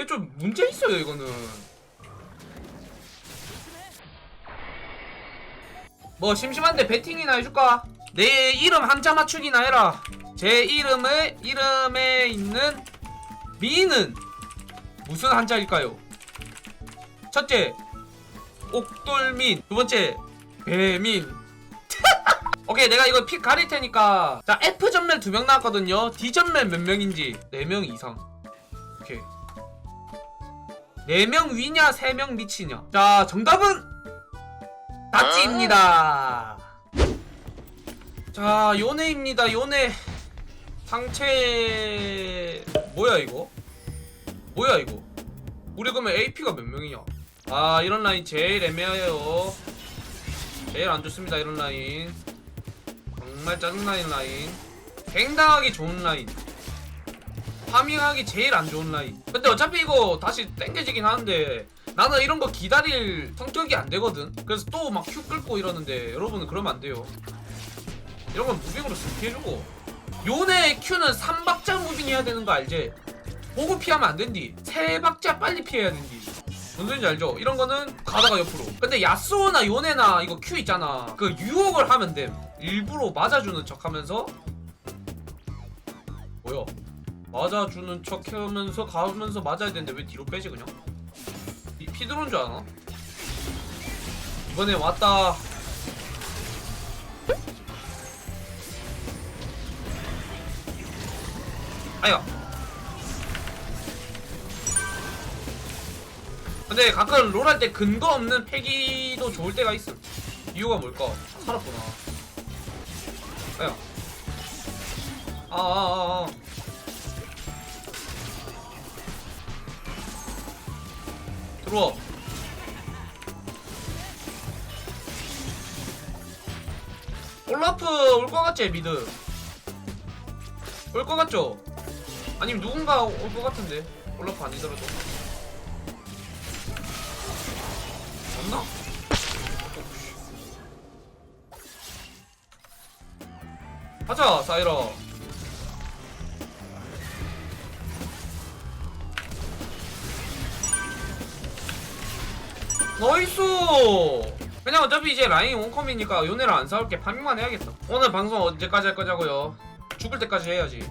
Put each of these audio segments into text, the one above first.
이게 좀 문제 있어요 이거는. 뭐 심심한데 배팅이나 해줄까? 내 이름 한자 맞추기나 해라. 제 이름의 이름에 있는 미는 무슨 한자일까요? 첫째 옥돌민. 두 번째 배민. 오케이 내가 이거 픽 가릴 테니까. 자 F 전멸 두 명 나왔거든요. D 전멸 몇 명인지? 4명 이상. 오케이 4명 위냐 3명 미치냐? 자 정답은 다찌입니다. 자 요네입니다 요네. 상체 뭐야 이거? 뭐야 이거? 우리 그러면 AP가 몇 명이냐? 아 이런 라인 제일 애매해요. 제일 안 좋습니다 이런 라인. 정말 짜증나는 라인. 갱당하기 좋은 라인 파밍하기 제일 안 좋은 라인. 근데 어차피 이거 다시 땡겨지긴 하는데 나는 이런 거 기다릴 성격이 안 되거든. 그래서 또 막 큐 끌고 이러는데 여러분은 그러면 안 돼요. 이런 건 무빙으로 스키 해주고. 요네 큐는 3박자 무빙 해야 되는 거 알지? 보고 피하면 안 된디. 3박자 빨리 피해야 된디. 뭔 소린지 알죠? 이런 거는 가다가 옆으로. 근데 야스오나 요네나 이거 큐 있잖아. 그 유혹을 하면 돼. 일부러 맞아주는 척 하면서. 뭐야 맞아주는 척 하면서 가면서 맞아야 되는데 왜 뒤로 빼지 그냥? 이피 들어온 줄 아나? 이번에 왔다. 아야 근데 가끔 롤 할 때 근거 없는 패기도 좋을 때가 있음. 이유가 뭘까? 살았구나. 아야 아아아아 들어와 올라프 올 것 같지 미드? 올 것 같죠? 아니면 누군가 올 것 같은데? 올라프 아니더라도. 없나? 가자 사이라 나이스! 그냥 어차피 이제 라인 원컴이니까 요네랑 안 싸울게 파밍만 해야겠다 오늘 방송 언제까지 할 거냐고요. 죽을 때까지 해야지.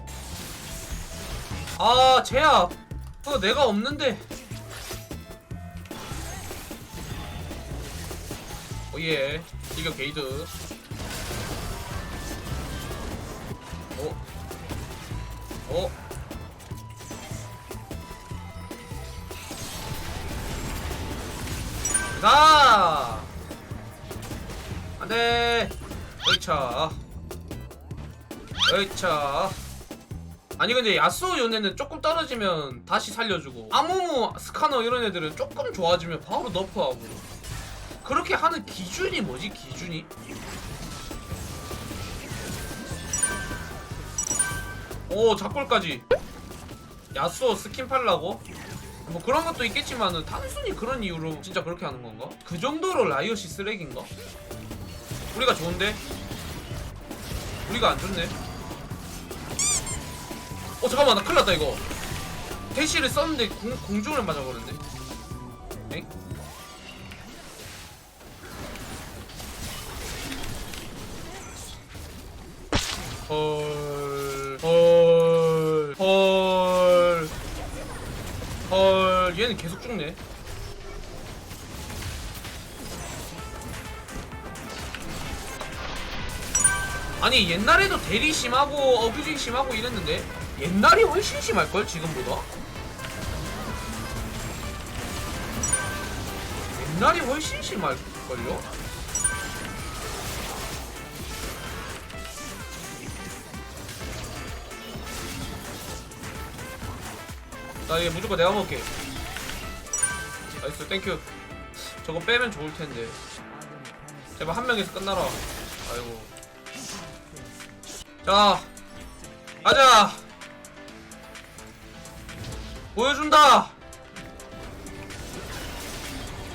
아 제압! 그거 내가 없는데. 오예. 이거 게이드. 어? 어? 가! 안돼! 어이차 어이차 아니 근데 야스오 요네는 조금 떨어지면 다시 살려주고 아무무 스카너 이런 애들은 조금 좋아지면 바로 너프하고 그렇게 하는 기준이 뭐지 기준이? 오 작골까지 야스오 스킨 팔라고? 뭐 그런 것도 있겠지만은 단순히 그런 이유로 진짜 그렇게 하는 건가? 그 정도로 라이엇이 쓰레기인가? 우리가 좋은데? 우리가 안 좋네 어 잠깐만 나 큰일 났다 이거 대시를 썼는데 공, 공중을 맞아버렸네 엥? 헐, 헐, 헐, 헐, 얘는 계속 죽네. 아니 옛날에도 대리 심하고 어뷰징 심하고 이랬는데 옛날이 훨씬 심할걸 지금보다? 옛날이 훨씬 심할걸요? 나 얘 무조건 내가 먹을게 나이스 땡큐. 저거 빼면 좋을 텐데. 제발 한 명에서 끝나라. 아이고. 자 가자. 보여준다.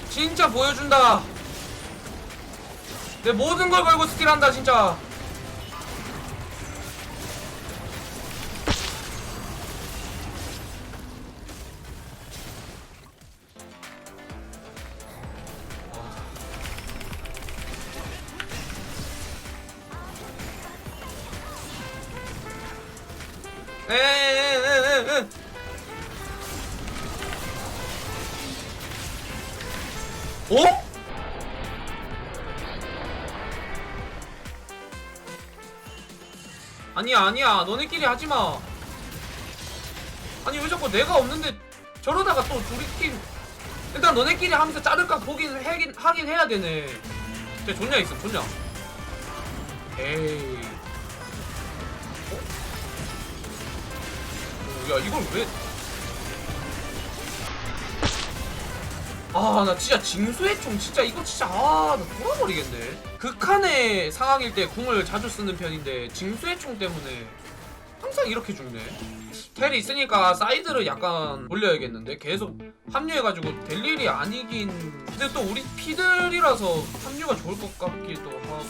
진짜 보여준다. 내 모든 걸 걸고 스틸한다 진짜 에에에에에. 어? 아니야 아니야. 너네끼리 하지마. 아니 왜 자꾸 내가 없는데 저러다가 또 둘이 팀 일단 너네끼리 하면서 자를까 보긴 하긴, 하긴 해야 되네. 진짜 존냐 있음 존냐? 에이 야 이걸 왜? 아 나 진짜 징수의 총 진짜 이거 진짜 아나 돌아버리겠네. 극한의 상황일 때 궁을 자주 쓰는 편인데 징수의 총 때문에 항상 이렇게 죽네. 텔이 있으니까 사이드를 약간 올려야겠는데? 계속 합류해가지고 될 일이 아니긴. 근데 또 우리 피들이라서 합류가 좋을 것 같기도 하고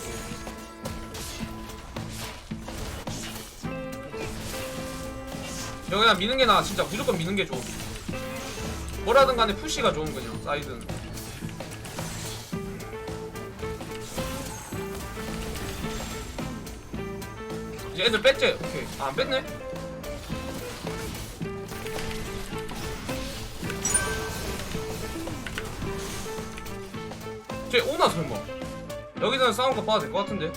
여기 그냥 미는 게 나아 진짜 무조건 미는 게 좋아. 뭐라든 간에 푸시가 좋은 그냥. 사이드는. 이제 애들 뺐지? 오케이. 아, 안 뺐네? 쟤 오나 설마? 여기서는 싸운 거 봐도 될 것 같은데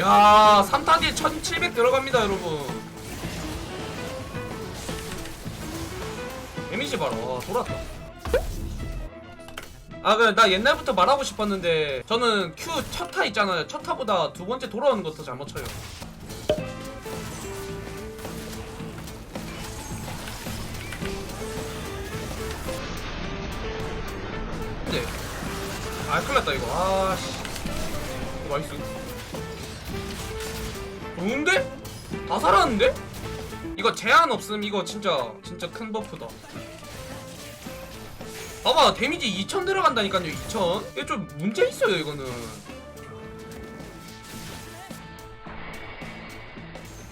야, 3타기 1700 들어갑니다, 여러분. 데미지 봐라. 와, 돌았다. 아, 그래, 나 옛날부터 말하고 싶었는데, 저는 Q 첫 타 있잖아요. 첫 타보다 두 번째 돌아오는 것도 잘못 쳐요. 근데, 아, 큰일 났다, 이거. 아, 씨. 이거 나이스. 좋은데? 다 살았는데? 이거 제한 없음 이거 진짜 진짜 큰 버프다. 봐봐 데미지 2000 들어간다니까요 2000 이거 좀 문제 있어요 이거는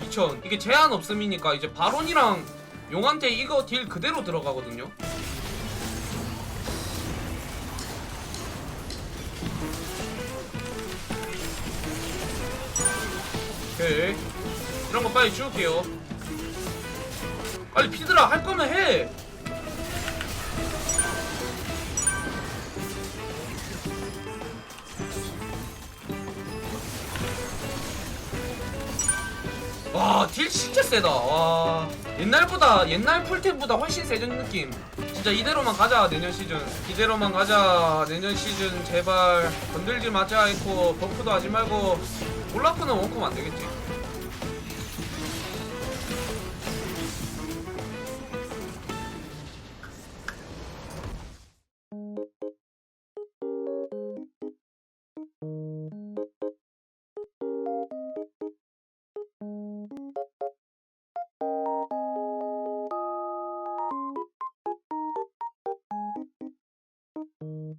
2000 이게 제한 없음이니까 이제 바론이랑 용한테 이거 딜 그대로 들어가거든요 오케이 이런 거 빨리 지울게요 빨리 피드라 할 거면 해 와, 딜 진짜 세다. 와. 옛날보다, 옛날 풀템보다 훨씬 세진 느낌. 진짜 이대로만 가자, 내년 시즌. 이대로만 가자, 내년 시즌. 제발. 건들지 마자, 했고, 버프도 하지 말고. 올라프는 원콤 안 되겠지.